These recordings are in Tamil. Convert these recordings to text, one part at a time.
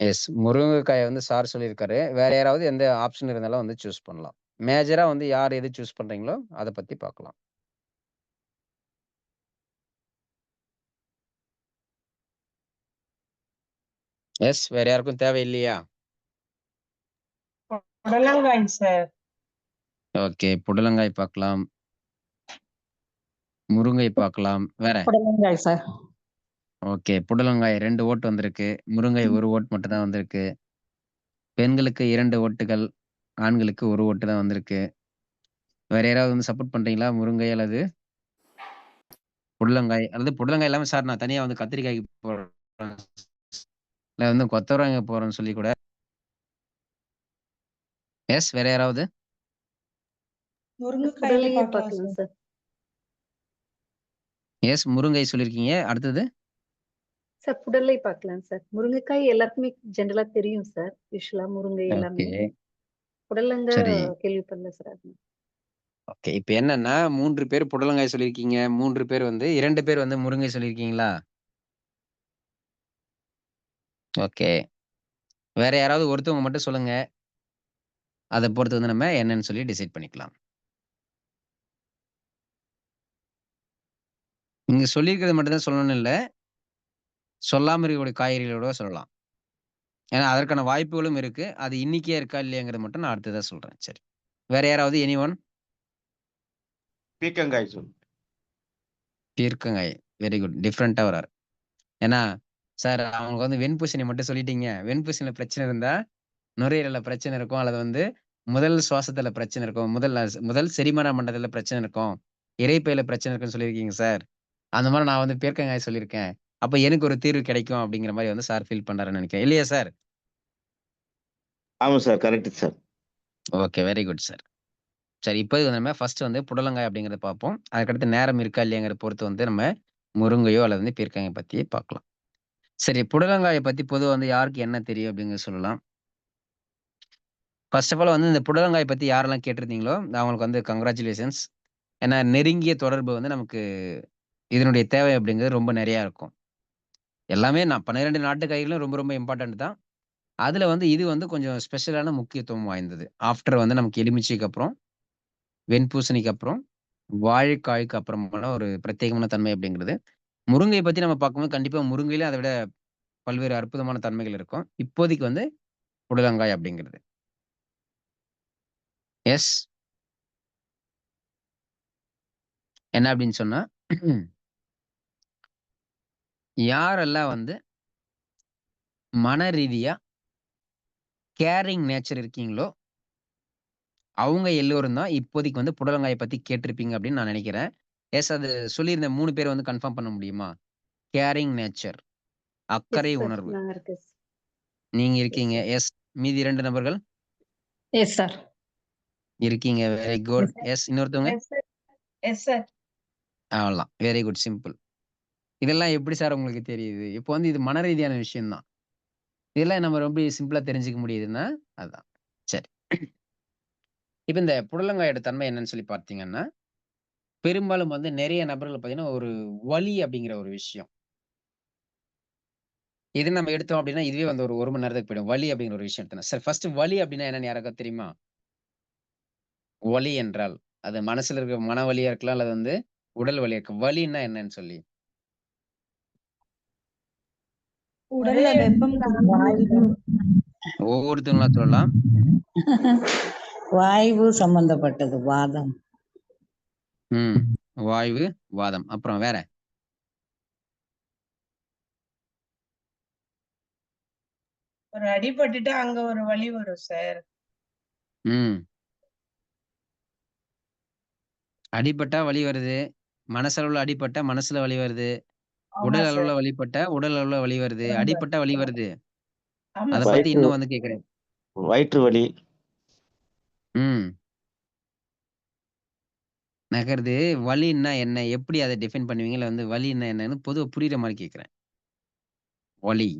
எஸ். முருங்கைக்காய வந்து சார் சொல்லியிருக்காரு. வேற யாராவது எந்த ஆப்ஷன் இருந்தாலும் வந்து சூஸ் பண்ணலாம். மேஜரா வந்து யார் எது சூஸ் பண்றீங்களோ, அத பத்தி பார்க்கலாம். எஸ். வேற யாருக்கும் தேவை இல்லையா? புடலங்காய் சார். ஓகே. புடலங்காய் பார்க்கலாம். முருங்கை பார்க்கலாம். வேற? புடலங்காய் சார். ஓகே. புடலங்காய் 2 ஓட்டு வந்திருக்கு. முருங்கை 1 ஓட் மட்டும் தான் வந்திருக்கு. பெண்களுக்கு 2 ஓட்டுகள், ஆண்களுக்கு 1 ஓட்டு தான் வந்திருக்கு. வேற யாராவது வந்து சப்போர்ட் பண்றீங்களா? முருங்கை அல்லது புடலங்காய் அல்லது புடலங்காய் இல்லாம சார் நான் தனியா வந்து கத்திரிக்காய்க்கு போடுறேன். இல்ல வந்து கொத்தவரங்காய் போடுறேன்னு சொல்லி கூட எஸ். வேற யாராவது? முருங்கைக்காயில புடலையே பார்க்கலாம். சார். எஸ். முருங்கை சொல்லியிருக்கீங்க. அடுத்தது? சார் புடலை பார்க்கலாம் சார். முருங்கைக்காய் எல்லாருக்குமே ஜெனரலா தெரியும் சார். யூசுவலா முருங்கை எல்லாமே. ஓகே. புடலங்காய் சரி. கேள்விப்படல சார். அது. ஓகே. இப்ப என்னன்னா 3 பேர் புடலங்காய் சொல்லியிருக்கீங்க. 3 பேர் வந்து 2 பேர் வந்து முருங்கை சொல்லியிருக்கீங்களா? ஓகே. வேற யாராவது ஒருத்தவங்க மட்டும் சொல்லுங்க. அத பொறுத்து வந்து நம்ம என்னன்னு சொல்லி டிசைட் பண்ணிக்கலாம். நீங்க சொல்லியிருக்கிறது மட்டும் தான் சொல்லணும்னு இல்ல. சொல்லாம இருக்கக்கூடிய காய்கறிகளோட சொல்லலாம். ஏன்னா அதற்கான வாய்ப்புகளும் இருக்கு. அது இன்னிக்கே இருக்கா இல்லையாங்கிறத மட்டும் நான் அடுத்ததா சொல்றேன். சரி. வேற யாராவது எனி ஒன்? பீர்க்கங்காய். பீர்க்கங்காய். Very good. டிஃபரண்ட்டா வராரு. ஏன்னா, சார் அவங்களுக்கு வந்து வெண்பூசணி மட்டும் சொல்லிட்டீங்க. வெண்பூசணியில பிரச்சனை இருந்தா, நுரையீரல்ல பிரச்சனை இருக்கும். அல்லது வந்து முதல் சுவாசத்துல பிரச்சனை இருக்கும். முதல் முதல் செரிமான மண்டலத்துல பிரச்சனை இருக்கும். இரைப்பையில பிரச்சனை இருக்குன்னு சொல்லியிருக்கீங்க சார். அந்த மாரி நான் வந்து பீர்க்கங்காய் சொல்லியிருக்கேன். அப்ப எனக்கு ஒரு தீர்வு கிடைக்கும் அப்படிங்கிற மாரி வந்து சார் ஃபீல் பண்றாருன்னு நெனைக்கிறேன். இல்லையா சார்? ஆமா sir. Correct sir. Okay. Very good sir. சரி இப்போதைக்கு நம்ம ஃபர்ஸ்ட் வந்து புடலங்காய் அப்படிங்கிறத பார்ப்போம். அதுக்கடுத்து நேரம் இருக்கா இல்லையாங்கிறத பொறுத்து வந்து நம்ம முருங்கையோ அல்லது வந்து பீர்க்கங்காய் பத்தி பார்க்கலாம். சரி புடலங்காய பத்தி பொதுவா வந்து யாருக்கு என்ன தெரியும் அப்படிங்கிறத சொல்லலாம். ஃபர்ஸ்ட் ஆஃப் ஆல் வந்து இந்த புடலங்காய் பத்தி யாரெல்லாம் கேட்டிருந்தீங்களோ, அவங்களுக்கு வந்து கங்கிராச்சுலேஷன்ஸ். ஏன்னா நெருங்கிய தொடர்பு வந்து நமக்கு இதனுடைய தேவை அப்படிங்கிறது ரொம்ப நெறையா இருக்கும். எல்லாமே நான் 12 நாட்டு காய்களும் ரொம்ப ரொம்ப இம்பார்ட்டன்ட் தான். அதுல வந்து இது வந்து கொஞ்சம் ஸ்பெஷலான முக்கியத்துவம் வாய்ந்தது. ஆஃப்டர் வந்து நமக்கு எலுமிச்சைக்கு அப்புறம், வெண்பூசணிக்கு அப்புறம், வாழைக்காய்க்கு அப்புறமான ஒரு பிரத்யேகமான தன்மை அப்படிங்கிறது. முருங்கையை பத்தி நம்ம பார்க்கும்போது கண்டிப்பா முருங்கையில அதை விட பல்வேறு அற்புதமான தன்மைகள் இருக்கும். இப்போதைக்கு வந்து புடலங்காய் அப்படிங்கிறது. எஸ். என்ன அப்படின்னு சொன்னா யாரெல்லாம் வந்து மன ரீதியா கேரிங் நேச்சர் இருக்கீங்களோ அவங்க எல்லோரும் தான் இப்போதைக்கு வந்து புடலங்காய பத்தி கேட்டிருப்பீங்க அப்படின்னு நான் நினைக்கிறேன். எஸ் அது சொல்லியிருந்த 3 பேர் வந்து கன்ஃபார்ம் பண்ண முடியுமா? Caring nature. அக்கறை. உணர்வு. நீங்க இருக்கீங்க. எஸ். மீதி 2 நபர்கள்? Yes sir. இருக்கீங்க. Very good. எஸ். இன்னொருத்தவங்க? Yes sir. Yes sir. அவ்வளதான். Very good. சிம்பிள். இதெல்லாம் எப்படி சார் உங்களுக்கு தெரியுது? இப்போ வந்து இது மன ரீதியான விஷயம்தான் இதெல்லாம் நம்ம ரொம்ப சிம்பிளா தெரிஞ்சுக்க முடியுதுன்னா, அதுதான் சரி. இப்ப இந்த புடலங்காயோட தன்மை என்னன்னு சொல்லி பார்த்தீங்கன்னா, பெரும்பாலும் வந்து நிறைய நபர்கள் பார்த்தீங்கன்னா, ஒரு வலி அப்படிங்கிற ஒரு விஷயம். இது நம்ம எடுத்தோம் அப்படின்னா, இதுவே வந்து ஒரு ஒரு மணி நேரத்துக்கு போயிடும். வலி அப்படிங்கிற ஒரு விஷயம் எடுத்தோம்னா. சார் ஃபர்ஸ்ட் வலி அப்படின்னா என்னன்னு யாருக்காவது தெரியுமா? வலி என்றால், அது மனசுல இருக்க மன வலியா இருக்கலாம், அல்லது வந்து உடல் வலியா இருக்கு வலின்னா என்னன்னு சொல்லி? உடல்ல வெப்பம் ஒவ்வொருத்தவங்களா சொல்லலாம். வாய்வு சம்பந்தப்பட்டது வாதம். ம். வாய்வு, வாதம். அப்புறம் வேற? ஒரு அடிபட்டுட்டா அங்க ஒரு வலி வரும் சார். ம். அடிபட்டா வலி வருது. மனசளவுல அடிபட்டா மனசுல வலி வருது. உடல். அளவுல வலிப்பட்டா உடல் அளவுல வலி வருது. ரொம்ப. அடிபட்டா வலி வருது. அத. பத்தி வயிற்று இன்னும் வந்து கேட்கிறேன். வயிற்று வலி. ம். நகருது. வலின்னா என்ன? எப்படி அத டிஃபைன் பண்ணுவீங்க? இல்ல வந்து வலின்னா என்னன்னு பொதுவா புரியிற மாரி கேட்கிறேன். வலி.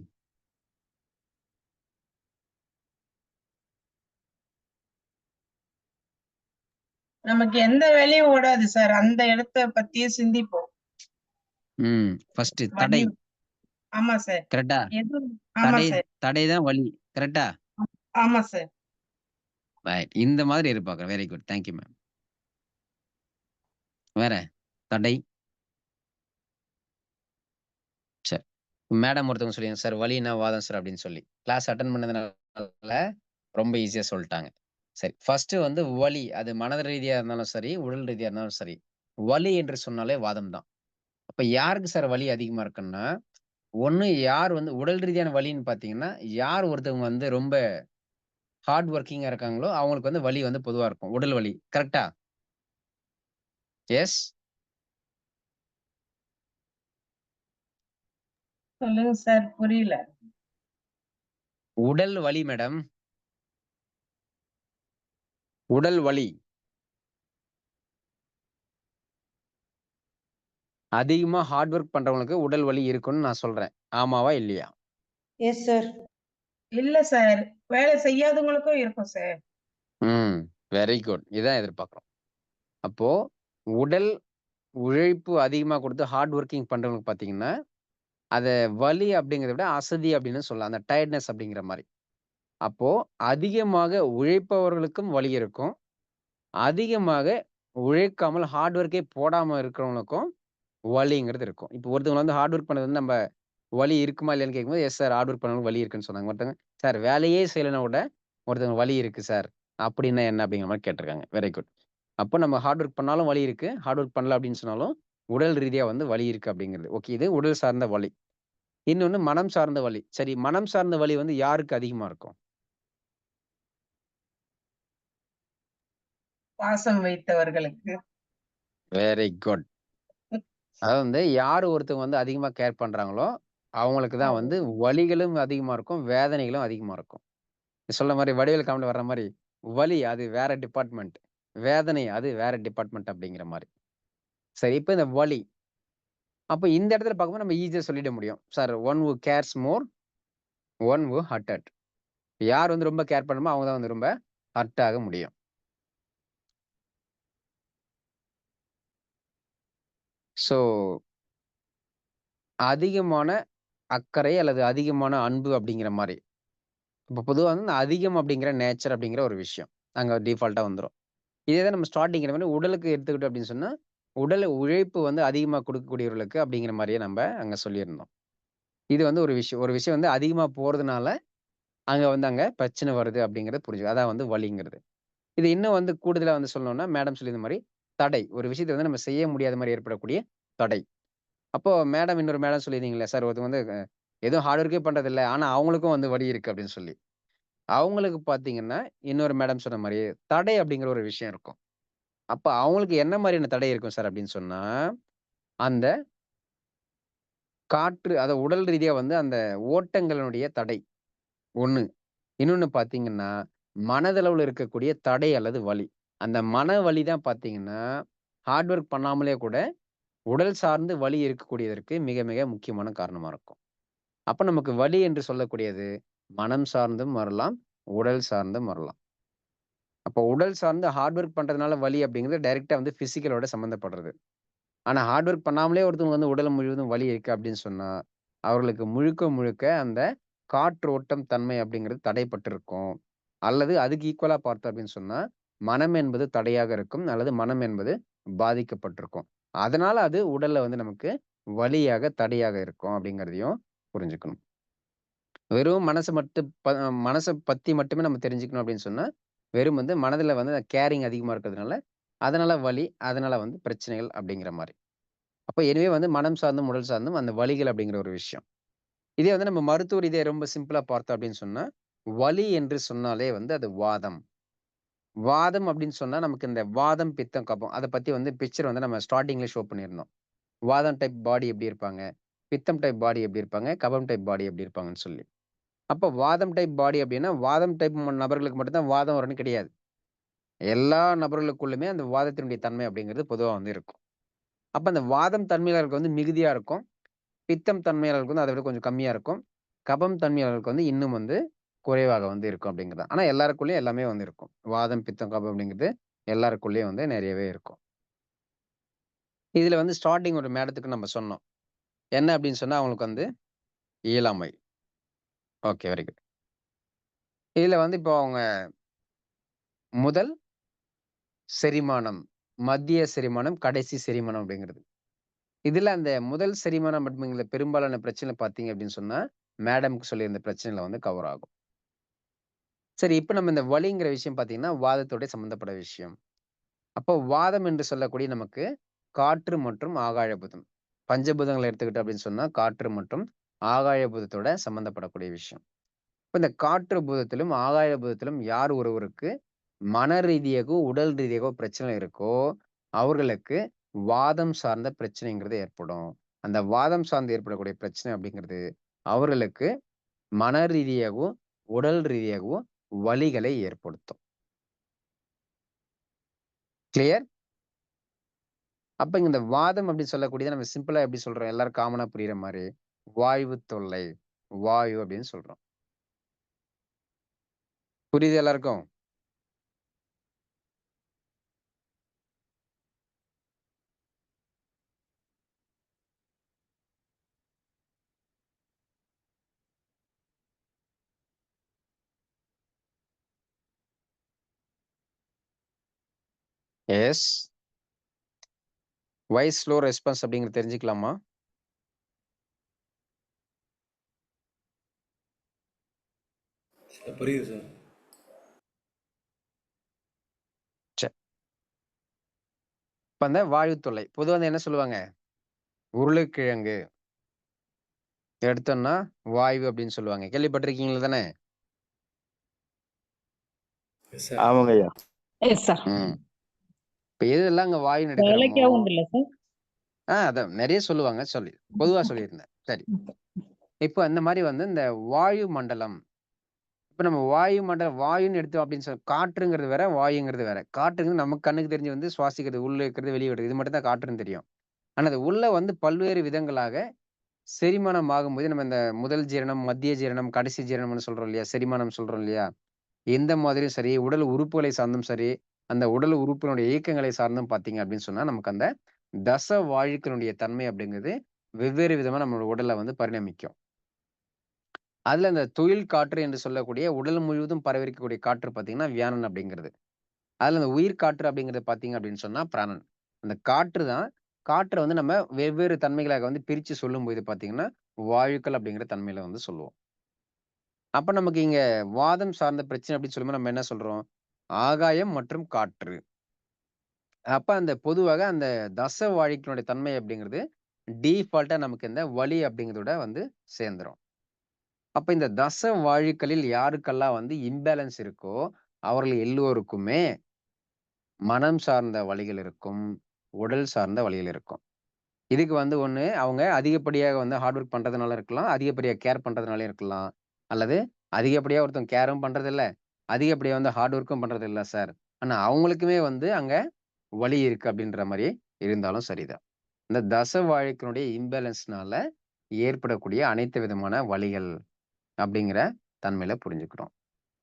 நமக்கு எந்த வேலையும் ஓடாது சார். அந்த இடத்த பத்தியே சிந்திப்போம். ம். ஃபர்ஸ்ட் தடை. ஆமா சார். கரெக்ட்டா? தடை. தடை தான் வலி. கரெக்ட்டா? ஆமா சார். ரைட். இந்த மாதிரி எதிர்பார்க்கிறேன். Very good. Thank you ma'am. வேற? தடை. சரி. மேடம் ஒருத்தவங்க சொல்லியிருந்தாங்க, சார் வலின்னா வாதம் சார் அப்படின்னு சொல்லி. கிளாஸ் அட்டெண்ட் பண்ணதுனால ரொம்ப ஈஸியா சொல்ட்டாங்க. சரி. ஃபர்ஸ்ட்டு வந்து வலி. அது மனத ரீதியா இருந்தாலும் சரி, உடல் ரீதியா இருந்தாலும் சரி. வலி என்று சொன்னாலே வாதம் தான். அப்ப யாருக்கு சார் வலி அதிகமா இருக்குன்னா, ஒண்ணு யார் வந்து உடல் ரீதியான வலின்னு பார்த்தீங்கன்னா, யார் ஒருத்தவங்க வந்து ரொம்ப ஹார்ட் வொர்க்கிங்கா இருக்காங்களோ, அவங்களுக்கு வந்து வலி வந்து பொதுவா இருக்கும். உடல் வலி. கரெக்ட்டா? எஸ்? சொல்லுங்க சார். புரியல. உடல் வலி மேடம். உடல் வலி. அதிகமா ஹார்ட் வொர்க் பண்றவங்களுக்கு உடல் வலி இருக்குன்னு நான் சொல்றேன். ஆமாவா? இல்லையா? Yes sir. இல்ல சார். வேலை செய்யாதவங்களுக்கும் இருக்கும் சார். ம். Very good. இதான் எதிர்பார்க்கிறோம். அப்போ உடல் உழைப்பு அதிகமா குடுத்து ஹார்ட் வொர்க்கிங் பண்றவங்களுக்கு பார்த்தீங்கன்னா, அத வலி அப்படிங்கிறத விட அசதி அப்படின்னு சொல்லலாம். அந்த டயர்ட்னஸ் அப்படிங்கிற மாரி. அப்போ அதிகமாக உழைப்பவர்களுக்கும் வலி இருக்கும். அதிகமாக உழைக்காமல் ஹார்ட் வொர்க்கே போடாம இருக்கிறவங்களுக்கும் வலிங்கிறது இருக்கும். இப்போ ஒருத்தவங்க வந்து ஹார்ட் வொர்க் பண்ணது வந்து நம்ப வலி இருக்குமா இல்லையான்னு கேட்கும்போது, எஸ் சார் ஹார்ட் வொர்க் பண்ணவங்களுக்கு வலி இருக்குன்னு சொன்னாங்க. ஒருத்தவங்க, சார் வேலையே செய்யலன்னா கூட ஒருத்தவங்க வலி இருக்கு சார். அப்படின்னா என்ன? அப்படிங்கிற மாரி கேட்டிருக்காங்க. Very good. அப்போ நம்ம ஹார்ட் வொர்க் பண்ணாலும் வலி இருக்கு. ஹார்ட் வொர்க் பண்ணல அப்படின்னு சொன்னாலும், உடல் ரீதியா வந்து வலி இருக்கு அப்படிங்கிறது. ஓகே. இது உடல் சார்ந்த வலி. இன்னொன்னு மனம் சார்ந்த வலி. சரி மனம் சார்ந்த வலி வந்து யாருக்கு அதிகமா இருக்கும்? பாசம் வைத்தவர்களுக்கு. Very good. அதாவது வந்து யார் ஒருத்தவங்க வந்து அதிகமா கேர் பண்றாங்களோ, அவங்களுக்கு தான் வந்து வலிகளும் அதிகமா இருக்கும். வேதனைகளும் அதிகமா இருக்கும். நீ சொல்ற மாரி வடிவேலு காமெடில வர்ற மாரி, வலி அது வேற டிபார்ட்மெண்ட். வேதனை அது வேற டிபார்ட்மெண்ட் அப்படிங்கிற மாரி. சரி இப்ப இந்த வலி. அப்ப இந்த இடத்துல பார்க்கும்போது நம்ம ஈஸியா சொல்லிட முடியும். Sir one who cares more, one who hurted. யார் வந்து ரொம்ப கேர் பண்ணுமோ அவங்க தான் வந்து ரொம்ப ஹர்ட் ஆக முடியும். ஸோ அதிகமான அக்கறை அல்லது அதிகமான அன்பு அப்படிங்கிற மாதிரி இப்போ பொதுவாக வந்து அதிகம் அப்படிங்கிற நேச்சர் அப்படிங்கிற ஒரு விஷயம். அங்கே டிஃபால்ட்டாக வந்துரும். இதே தான் நம்ம ஸ்டார்டிங்கிற மாதிரி உடலுக்கு எடுத்துக்கிட்டோம் அப்படின்னு சொன்னால் உடல் உழைப்பு வந்து அதிகமாக கொடுக்கக்கூடியவர்களுக்கு அப்படிங்கிற மாதிரியே நம்ம அங்கே சொல்லியிருந்தோம். இது வந்து ஒரு விஷயம். ஒரு விஷயம் வந்து அதிகமாக போகிறதுனால அங்கே வந்து அங்கே பிரச்சனை வருது அப்படிங்கிறது புரிஞ்சுக்கும். அதான் வந்து வலிங்கிறது. இது இன்னும் வந்து கூடுதலாக வந்து சொல்லணும்னா, மேடம் சொல்லியிருந்த மாதிரி தடை. ஒரு விஷயத்த வந்து நம்ம செய்ய முடியாத மாதிரி ஏற்படக்கூடிய தடை. அப்போ மேடம் இன்னொரு மேடம் சொல்லியிருந்தீங்களே சார் ஒருத்தர் வந்து எதுவும் ஹார்ட் ஒர்க்கே பண்றதில்ல. ஆனா அவங்களுக்கும் வந்து வழி இருக்கு அப்படின்னு சொல்லி. அவங்களுக்கு பார்த்தீங்கன்னா, இன்னொரு மேடம் சொன்ன மாதிரி தடை அப்படிங்கிற ஒரு விஷயம் இருக்கும். அப்ப அவங்களுக்கு என்ன மாதிரியான தடை இருக்கும் சார் அப்படின்னு சொன்னா, அந்த காற்று அதை உடல் ரீதியா வந்து அந்த ஓட்டங்களினுடைய தடை. 1. இன்னொன்னு பார்த்தீங்கன்னா, மனதளவுல இருக்கக்கூடிய தடை அல்லது வலி. அந்த மன வலி தான் பார்த்தீங்கன்னா, ஹார்ட் ஒர்க் பண்ணாமலே கூட உடல் சார்ந்து வலி இருக்கக்கூடியதற்கு மிக மிக முக்கியமான காரணமாக இருக்கும். அப்போ நமக்கு வலி என்று சொல்லக்கூடியது மனம் சார்ந்தும் வரலாம், உடல் சார்ந்தும் வரலாம். அப்போ உடல் சார்ந்து ஹார்ட் ஒர்க் பண்ணுறதுனால வலி அப்படிங்கிறது டைரெக்டாக வந்து ஃபிசிக்கலோட சம்மந்தப்படுறது. ஆனால் ஹார்ட் ஒர்க் பண்ணாமலே ஒருத்தவங்க வந்து உடல் முழுவதும் வலி இருக்குது அப்படின்னு சொன்னால் அவர்களுக்கு முழுக்க முழுக்க அந்த காற்றோட்டம் தன்மை அப்படிங்கிறது தடைப்பட்டிருக்கும். அல்லது அதுக்கு ஈக்குவலாக பார்த்தோம் அப்படின்னு சொன்னால் மனம் என்பது தடையாக இருக்கும். அல்லது மனம் என்பது பாதிக்கப்பட்டிருக்கும். அதனால அது உடல்ல வந்து நமக்கு வலியாக, தடையாக இருக்கும் அப்படிங்கிறதையும் புரிஞ்சுக்கணும். வெறும் மனசை மட்டும் ப மனசை பத்தி மட்டுமே நம்ம தெரிஞ்சுக்கணும் அப்படின்னு சொன்னா, வெறும் வந்து மனதுல வந்து கேரிங் அதிகமா இருக்கிறதுனால, அதனால வலி, அதனால வந்து பிரச்சனைகள் அப்படிங்கிற மாதிரி அப்போ எனவே வந்து மனம் சார்ந்தும், உடல் சார்ந்தும் அந்த வலிகள் அப்படிங்கிற ஒரு விஷயம். இதே வந்து நம்ம மருத்துவ ரீதியை ரொம்ப சிம்பிளா பார்த்தோம் அப்படின்னு சொன்னா, வலி என்று சொன்னாலே வந்து அது வாதம். வாதம் அப்படின்னு சொன்னா நமக்கு இந்த வாதம், பித்தம், கபம் அதை பத்தி வந்து பிக்சர் வந்து நம்ம ஸ்டார்டிங்ல ஷோ பண்ணியிருந்தோம். வாதம் டைப் பாடி எப்படி இருப்பாங்க? பித்தம் டைப் பாடி எப்படி இருப்பாங்க? கபம் டைப் பாடி எப்படி இருப்பாங்கன்னு சொல்லி. அப்போ வாதம் டைப் பாடி அப்படின்னா, வாதம் டைப் நபர்களுக்கு மட்டும்தான் வாதம் வரும்னு கிடையாது. எல்லா நபர்களுக்குள்ளுமே அந்த வாதத்தினுடைய தன்மை அப்படிங்கிறது பொதுவாக வந்து இருக்கும். அப்போ அந்த வாதம் தன்மையாளருக்கு வந்து மிகுதியாக இருக்கும். பித்தம் தன்மையாளருக்கு வந்து அதை விட கொஞ்சம் கம்மியாக இருக்கும். கபம் தன்மையாளருக்கு வந்து இன்னும் வந்து குறைவாக வந்து இருக்கும் அப்படிங்கிறது ஆனால் ஆனா எல்லாமே வந்து இருக்கும். வாதம், பித்தம், கபம் அப்படிங்கிறது எல்லாருக்குள்ளேயும் வந்து நிறையவே இருக்கும். இதுல வந்து ஸ்டார்டிங் ஒரு மேடத்துக்கு நம்ம சொன்னோம். என்ன அப்படின்னு சொன்னா, அவங்களுக்கு வந்து இயலாமை. ஓகே. Very good. இதுல வந்து இப்போ அவங்க முதல் செரிமானம், மத்திய செரிமானம், கடைசி செரிமானம் அப்படிங்கிறது. இதுல அந்த முதல் செரிமானம் அப்படிங்கிற பெரும்பாலான பிரச்சனை பார்த்தீங்க அப்படின்னு சொன்னா, மேடம்க்கு சொல்லியிருந்த பிரச்சனையில வந்து கவர் ஆகும். சரி, இப்போ நம்ம இந்த வலிங்கிற விஷயம் பார்த்தீங்கன்னா, வாதத்தோட சம்மந்தப்பட்ட விஷயம். அப்போ வாதம் என்று சொல்லக்கூடிய நமக்கு காற்று மற்றும் ஆகாய பூதம். பஞ்சபூதங்கள எடுத்துக்கிட்டோம் அப்படின்னு சொன்னால் காற்று மற்றும் ஆகாய பூதத்தோட சம்மந்தப்படக்கூடிய விஷயம். இப்போ இந்த காற்று பூதத்திலும், ஆகாய பூதத்திலும் யார் ஒருவருக்கு மன ரீதியாகவோ, உடல் ரீதியாகவோ பிரச்சனை இருக்கோ, அவர்களுக்கு வாதம் சார்ந்த பிரச்சனைங்கிறது ஏற்படும். அந்த வாதம் சார்ந்து ஏற்படக்கூடிய பிரச்சனை அப்படிங்கிறது, அவர்களுக்கு மன ரீதியாகவும் உடல் ரீதியாகவும் வலிகளை ஏற்படுத்தும். கிளியர்? அப்ப இந்த வாதம் அப்படின்னு சொல்லக்கூடியத நம்ம சிம்பிளா எப்படி சொல்றோம்? எல்லாரும் காமனா புரியுற மாதிரி வாயு தொல்லை, வாயு அப்படின்னு சொல்றோம். புரியுது எல்லாருக்கும்? எஸ். வை ஸ்லோ ரெஸ்பான்ஸ் அப்படிங்கிறது தெரிஞ்சுக்கலாமா? சார் புரியுது சார். இப்ப அந்த வாயு தொல்லை. பொதுவா வந்து என்ன சொல்லுவாங்க? உருளைக்கிழங்கு. எடுத்தோம்னா வாயு அப்படின்னு சொல்லுவாங்க. கேள்விப்பட்டிருக்கீங்களா தானே? Yes sir. ஆமாங்க ஐயா. இப்ப எதெல்லாம் அங்க வாயுன்னு எடுக்கிறோமோ ஏலக்காய் உண்டுல்ல சார்? ஆ அதான் நெறைய சொல்லுவாங்க. சொல்லி பொதுவா சொல்லியிருந்தேன். சரி. இப்ப அந்த மாரி வந்து இந்த வாயு மண்டலம். இப்ப நம்ம வாயு மண்டலம் வாயுன்னு எடுத்தோம் அப்படின்னு சொ காற்றுங்கிறது வேற, வாயுங்கிறது வேற. காற்றுங்கிறது நமக்கு கண்ணுக்கு தெரிஞ்சு வந்து சுவாசிக்கிறது, உள்ள இருக்கிறது, வெளிய விடுறது. இது மட்டும் தான் காற்றுன்னு தெரியும். ஆனா அது உள்ள வந்து பல்வேறு விதங்களாக செரிமானம் ஆகும்போது நம்ம இந்த முதல் ஜீரணம், மத்திய ஜீரணம், கடைசி ஜீரணம்னு சொல்றோம் இல்லையா? செரிமானம் சொல்றோம் இல்லையா? எந்த மாதிரியும் சரி, உடல் உறுப்புகளை சார்ந்தும் சரி, அந்த உடல் உறுப்பினுடைய இயக்கங்களை சார்ந்தும் பார்த்தீங்க அப்படின்னு சொன்னா, நமக்கு அந்த தச வாயுக்களுடைய தன்மை அப்படிங்கிறது வெவ்வேறு விதமா நம்மளோட உடல்ல வந்து பரிணமிக்கும். அதுல அந்த தொழில் காற்று என்று சொல்லக்கூடிய உடல் முழுவதும் பரவிருக்கக்கூடிய காற்று பார்த்தீங்கன்னா, வியானன் அப்படிங்கிறது. அதுல அந்த உயிர் காற்று அப்படிங்கிறது பார்த்தீங்க அப்படின்னு சொன்னா, பிராணன். அந்த காற்று தான் காற்றை வந்து நம்ம வெவ்வேறு தன்மைகளாக வந்து பிரித்து சொல்லும்போது பார்த்தீங்கன்னா, வாயுக்கள் அப்படிங்கிற தன்மையில வந்து சொல்லுவோம். அப்போ நமக்கு இங்கே வாதம் சார்ந்த பிரச்சனை அப்படின்னு சொல்லும்போது நம்ம என்ன சொல்கிறோம் ஆகாயம் மற்றும் காற்று. அப்ப அந்த பொதுவாக அந்த தச வாழ்க்கையினுடைய தன்மை அப்படிங்கிறது டீஃபால்ட்டா நமக்கு இந்த வலி அப்படிங்கிறதோட வந்து சேர்ந்துரும். அப்ப இந்த தச வாயுக்களில் யாருக்கெல்லாம் வந்து இம்பேலன்ஸ் இருக்கோ, அவர்கள் எல்லோருக்குமே மனம் சார்ந்த வழிகள் இருக்கும். உடல் சார்ந்த வழிகள் இருக்கும். இதுக்கு வந்து ஒண்ணு அவங்க அதிகப்படியாக வந்து ஹார்ட் ஒர்க் பண்றதுனால இருக்கலாம். அதிகப்படியாக கேர் பண்றதுனாலயும் இருக்கலாம். அல்லது அதிகப்படியாக ஒருத்தவங்க கேரும் பண்றதில்லை அதிகப்படியா வந்து ஹார்ட் ஒர்க்கும் பண்றதில்ல சார். ஆனா அவங்களுக்குமே வந்து அங்க வலி இருக்கு அப்படின்ற மாதிரி இருந்தாலும் சரிதான். இந்த தச வாழ்க்கையினுடைய இம்பேலன்ஸ்னால ஏற்படக்கூடிய அனைத்து விதமான வலிகள் அப்படிங்கிற தன்மையில புரிஞ்சுக்கிறோம்.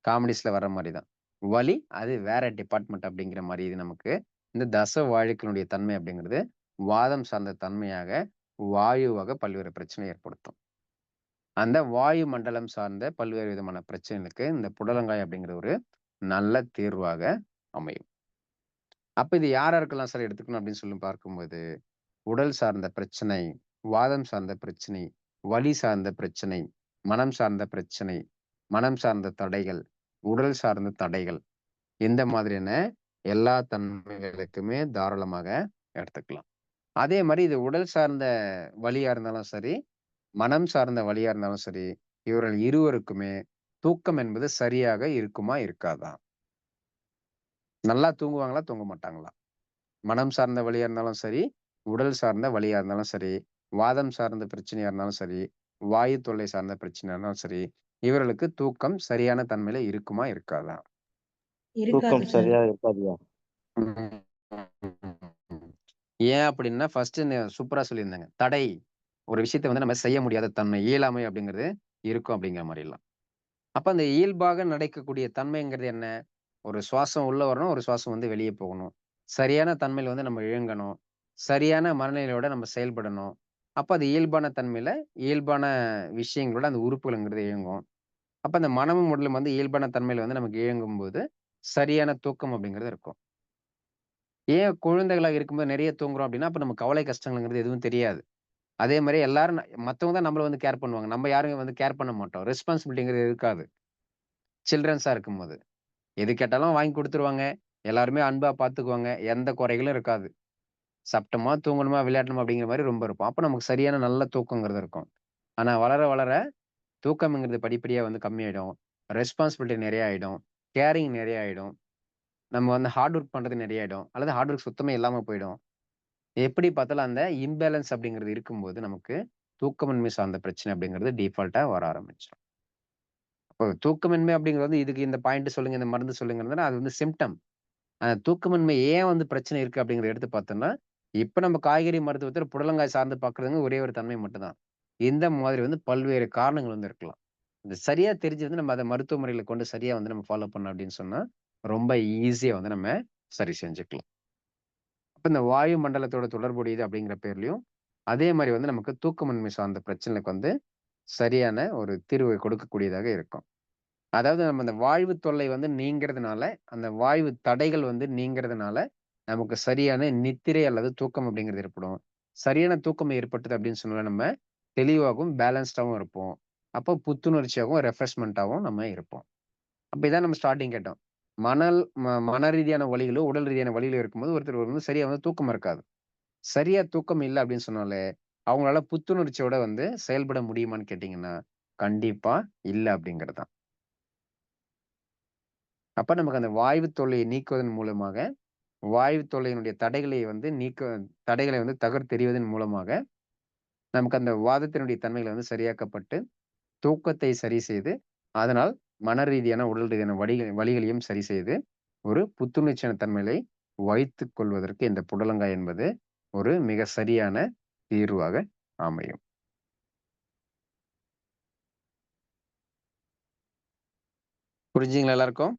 காமெடிஸ்ல வர்ற மாதிரி தான். வலி அது வேற டிபார்ட்மெண்ட் அப்படிங்கிற மாதிரி இது நமக்கு இந்த தச வாழ்க்கையினுடைய தன்மை அப்படிங்கிறது வாதம் சார்ந்த தன்மையாக வாயுவாக பல்வேறு பிரச்சனை ஏற்படுத்தும். அந்த வாயு மண்டலம் சார்ந்த பல்வேறு விதமான பிரச்சனைகளுக்கு இந்த புடலங்காய் அப்படிங்கிற ஒரு நல்ல தீர்வாக அமையும். அப்ப இது யார் யாருக்கெல்லாம் சார் எடுத்துக்கணும் அப்படின்னு சொல்லி பார்க்கும்போது, உடல் சார்ந்த பிரச்சனை, வாதம் சார்ந்த பிரச்சனை, வலி சார்ந்த பிரச்சனை, மனம் சார்ந்த பிரச்சனை, மனம் சார்ந்த தடைகள், உடல் சார்ந்த தடைகள். இந்த மாதிரியான எல்லா தன்மைகளுக்குமே தாராளமாக எடுத்துக்கலாம். அதே மாதிரி இது உடல் சார்ந்த வலியா இருந்தாலும் சரி, மனம் சார்ந்த வலியா இருந்தாலும் சரி, இவர்கள் இருவருக்குமே தூக்கம் என்பது சரியாக இருக்குமா? இருக்காதா? நல்லா தூங்குவாங்களா? தூங்க மாட்டாங்களா? மனம் சார்ந்த வலியா இருந்தாலும் சரி, உடல் சார்ந்த வலியா இருந்தாலும் சரி, வாதம் சார்ந்த பிரச்சனையா இருந்தாலும் சரி, வாயு தொல்லை சார்ந்த பிரச்சனையா இருந்தாலும் சரி, இவர்களுக்கு தூக்கம் சரியான தன்மையில இருக்குமா? இருக்காதா? தூக்கம் சார். சரியா இருக்காதுயா. ஏன் அப்படின்னா, ஃபர்ஸ்ட் சூப்பரா சொல்லியிருந்தாங்க. தடை. ஒரு விஷயத்த வந்து நம்ம செய்ய முடியாத தன்மை, இயலாமை அப்படிங்கிறது இருக்கும் அப்படிங்கிற மாதிரிலாம் அப்போ அந்த இயல்பாக நடக்கக்கூடிய தன்மைங்கிறது என்ன? ஒரு சுவாசம் உள்ளே வரணும், ஒரு சுவாசம் வந்து வெளியே போகணும். சரியான தன்மையில் வந்து நம்ம இயங்கணும். சரியான மனநிலையோட நம்ம செயல்படணும். அப்போ அது இயல்பான தன்மையில் இயல்பான விஷயங்களோட அந்த உறுப்புகள்ங்கிறது இயங்கும். அப்போ அந்த மனமும், உடலும் வந்து இயல்பான தன்மையில் வந்து நமக்கு இயங்கும்போது, சரியான தூக்கம் அப்படிங்கிறது இருக்கும். ஏன் குழந்தைகளாக இருக்கும்போது நிறைய தூங்குறோம் அப்படின்னா, அப்போ நம்ம கவலை கஷ்டங்கள்ங்கிறது எதுவும் தெரியாது. அதே மாதிரி எல்லாரும் மற்றவங்க தான் நம்மள வந்து கேர் பண்ணுவாங்க. நம்ம யாரும் வந்து கேர் பண்ண மாட்டோம். ரெஸ்பான்சிபிலிட்டிங்கிறது இருக்காது. சில்ட்ரன்ஸாக இருக்கும்போது. எது கேட்டாலும் வாங்கி கொடுத்துருவாங்க எல்லாருமே அன்பாக பார்த்துக்குவாங்க. எந்த குறைகளும் இருக்காது. சாப்பிட்டோமா, தூங்கணுமா, விளையாடணுமா அப்படிங்கிற மாதிரி ரொம்ப இருக்கும் அப்போ நமக்கு சரியான நல்ல தூக்கங்கிறது இருக்கும். ஆனால் வளர, வளர தூக்கம்ங்கிறது படிப்படியாக வந்து கம்மியாயிடும். ரெஸ்பான்சிபிலிட்டி நிறைய ஆகிடும் கேரிங் நிறைய ஆகிடும் நம்ம வந்து ஹார்ட் ஒர்க் பண்ணுறது நிறைய ஆகிடும் அல்லது ஹார்ட் ஒர்க் சுத்தமே இல்லாமல் போயிடும். எப்படி பார்த்தாலும் அந்த இம்பேலன்ஸ் அப்படிங்கிறது இருக்கும்போது, நமக்கு தூக்கமின்மை சார்ந்த பிரச்சனை அப்படிங்கிறது டிஃபால்ட்டாக வர ஆரம்பிச்சிடும் இப்போ தூக்கமின்மை அப்படிங்கிறது வந்து இதுக்கு இந்த பாயிண்ட் சொல்லுங்க, இந்த மருந்து சொல்லுங்கிறதுனா அது வந்து சிம்டம் அந்த தூக்கமின்மை ஏன் வந்து பிரச்சனை இருக்குது அப்படிங்கிறத எடுத்து பார்த்தோம்னா, இப்போ நம்ம காய்கறி மருத்துவத்தில் புடலங்காய் சார்ந்து பார்க்குறதுங்க ஒரே ஒரு தன்மை மட்டும்தான் இந்த மாதிரி வந்து பல்வேறு காரணங்கள் வந்து இருக்கலாம். இந்த சரியாக தெரிஞ்சு வந்து நம்ம அதை மருத்துவ முறையில் கொண்டு சரியாக வந்து நம்ம ஃபாலோ பண்ணோம் அப்படின்னு சொன்னால் ரொம்ப ஈஸியாக வந்து நம்ம சரி செஞ்சுக்கலாம். அப்ப இந்த வாயு மண்டலத்தோட தொடர்புடையது அப்படிங்கிற பேர்லையும் அதே மாதிரி வந்து நமக்கு தூக்கமின்மை சார்ந்த பிரச்சனைக்கு வந்து சரியான ஒரு தீர்வை கொடுக்கக்கூடியதாக இருக்கும். அதாவது நம்ம அந்த வாய்வு தொல்லை வந்து நீங்கிறதுனால, அந்த வாய்வு தடைகள் வந்து நீங்கிறதுனால, நமக்கு சரியான நித்திரை அல்லது தூக்கம் அப்படிங்கிறது ஏற்படும். சரியான தூக்கம் ஏற்பட்டது அப்படின்னு சொன்னா நம்ம தெளிவாகவும், பேலன்ஸ்டாகவும் இருப்போம். அப்போ புத்துணர்ச்சியாகவும் ரெஃப்ரெஷ்மெண்ட்டாகவும் நம்ம இருப்போம். அப்போ இதான் நம்ம ஸ்டார்டிங் கேட்டோம். மணல் ம மன ரீதியான வழிகளோ உடல் ரீதியான வழிகளோ இருக்கும்போது ஒருத்தர் வந்து சரியா வந்து தூக்கம் இருக்காது. சரியா தூக்கம் இல்லை அப்படின்னு சொன்னாலே, அவங்களால புத்துணர்ச்சியோட வந்து செயல்பட முடியுமான்னு கேட்டீங்கன்னா, கண்டிப்பா இல்ல அப்படிங்கிறது தான். அப்ப நமக்கு அந்த வாய்வு தொல்லையை நீக்குவதன் மூலமாக, வாய்வு தொல்லையினுடைய தடைகளை வந்து நீக்க தடைகளை வந்து தகர்த்தெறிவதன் மூலமாக, நமக்கு அந்த வாதத்தினுடைய தன்மைகளை வந்து சரியாக்கப்பட்டு, தூக்கத்தை சரி செய்து, அதனால் மன ரீதியான, உடல் ரீதியான வழிகள் வலிகளையும் சரி செய்து, ஒரு புத்துணர்ச்சியான தன்மையை வைத்து கொள்வதற்கு இந்த புடலங்காய் என்பது ஒரு மிக சரியான தீர்வாக அமையும். புரிஞ்சுங்களா எல்லாருக்கும்?